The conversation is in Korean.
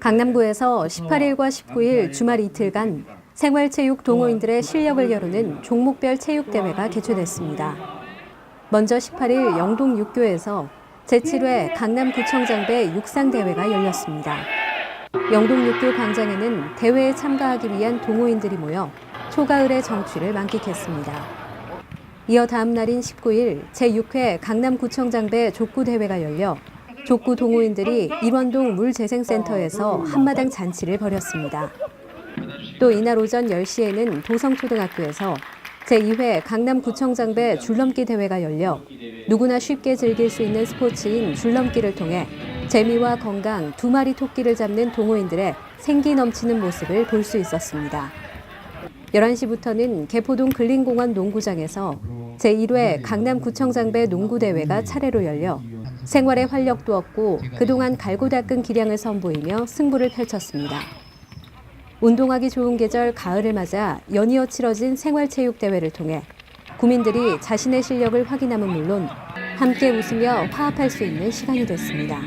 강남구에서 18일과 19일 주말 이틀간 생활체육 동호인들의 실력을 겨루는 종목별 체육대회가 개최됐습니다. 먼저 18일 영동 육교에서 제7회 강남구청장배 육상대회가 열렸습니다. 영동 육교 광장에는 대회에 참가하기 위한 동호인들이 모여 초가을의 정취를 만끽했습니다. 이어 다음 날인 19일 제6회 강남구청장배 족구대회가 열려 족구 동호인들이 일원동 물재생센터에서 한마당 잔치를 벌였습니다. 또 이날 오전 10시에는 도성초등학교에서 제2회 강남구청장배 줄넘기 대회가 열려 누구나 쉽게 즐길 수 있는 스포츠인 줄넘기를 통해 재미와 건강 두 마리 토끼를 잡는 동호인들의 생기 넘치는 모습을 볼 수 있었습니다. 11시부터는 개포동 근린공원 농구장에서 제1회 강남구청장배 농구대회가 차례로 열려 생활에 활력도 얻고 그동안 갈고 닦은 기량을 선보이며 승부를 펼쳤습니다. 운동하기 좋은 계절 가을을 맞아 연이어 치러진 생활체육대회를 통해 구민들이 자신의 실력을 확인함은 물론 함께 웃으며 화합할 수 있는 시간이 됐습니다.